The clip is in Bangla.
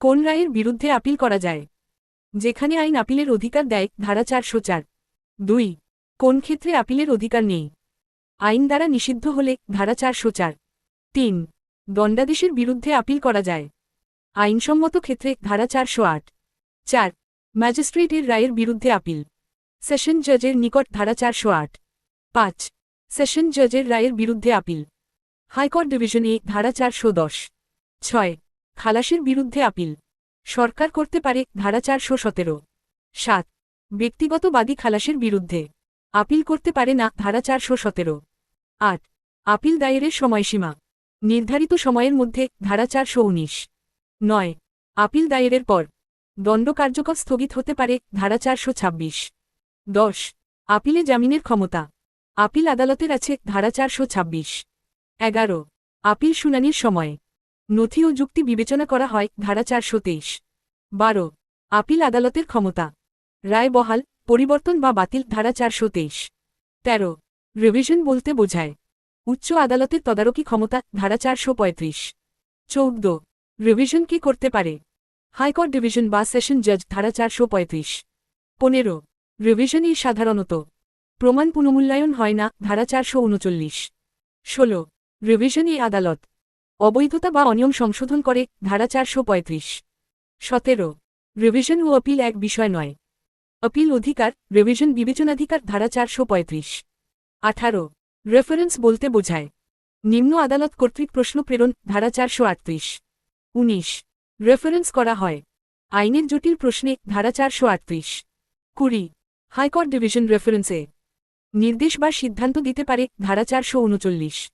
কোন রায়ের বিরুদ্ধে আপিল করা যায়? যেখানে আইন আপিলের অধিকার দেয়, ধারা চারশো চার। দুই, কোন ক্ষেত্রে আপিলের অধিকার নেই? আইন দ্বারা নিষিদ্ধ হলে, ধারা চারশো চার। তিন, দণ্ডাদেশের বিরুদ্ধে আপিল করা যায়? আইনসম্মত ক্ষেত্রে, ধারা চারশো আট। চার, ম্যাজিস্ট্রেটের রায়ের বিরুদ্ধে আপিল। সেশন জজের নিকট, ধারা চারশো আট। পাঁচ, সেশন জজের রায়ের বিরুদ্ধে আপিল। হাইকোর্ট ডিভিশন ধারা চারশো দশ। ছয় খালাসের বিরুদ্ধে আপিল। সরকার করতে পারে ধারা চারশো সতেরো। সাত। ব্যক্তিগত বাদী খালাসের বিরুদ্ধে। আপিল করতে পারে না ধারা চারশো সতেরো। আট। আপিল দায়েরের সময়সীমা। নির্ধারিত সময়ের মধ্যে ধারা চারশো উনিশ। নয়। আপিল দায়েরের পর। দণ্ড কার্যকর স্থগিত হতে পারে ধারা চারশো ছাব্বিশ। দশ। আপিলে জামিনের ক্ষমতা। আপিল আদালতের আছে ধারা চারশো ছাব্বিশ। এগারো। আপিল শুনানির সময়। নথি ও যুক্তি বিবেচনা করা হয় ধারা চারশো তেইশ। বারো। আপিল আদালতের ক্ষমতা। রায় বহাল, পরিবর্তন বা বাতিল ধারা চারশো তেইশ। তেরো। রিভিশন বলতে বোঝায়। উচ্চ আদালতের তদারকি ক্ষমতা ধারা চারশো পঁয়ত্রিশ। চৌদ্দ। রিভিশন কি করতে পারে? হাইকোর্ট ডিভিশন বা সেশন জজ ধারা চারশো পঁয়ত্রিশ। পনেরো। রিভিশনই সাধারণত। প্রমাণ পুনমূল্যায়ন হয় না ধারা চারশো উনচল্লিশ। ষোলো। রিভিশনই আদালত। অবৈধতা বা অনিয়ম সংশোধন করে, ধারা চারশো পঁয়ত্রিশ। সতেরো। রিভিশন ও আপিল এক বিষয় নয়। আপিল অধিকার রিভিশন বিবেচনাধিকার, ধারা চারশো পঁয়ত্রিশ। আঠারো। রেফারেন্স বলতে বোঝায়। নিম্ন আদালত কর্তৃক প্রশ্ন প্রেরণ, ধারা চারশো আটত্রিশ। উনিশ। রেফারেন্স করা হয়। আইনের জটিল প্রশ্নে, ধারা চারশো আটত্রিশ। কুড়ি। হাইকোর্ট ডিভিশন রেফারেন্সে নির্দেশ বা সিদ্ধান্ত দিতে পারে, ধারা চারশো উনচল্লিশ।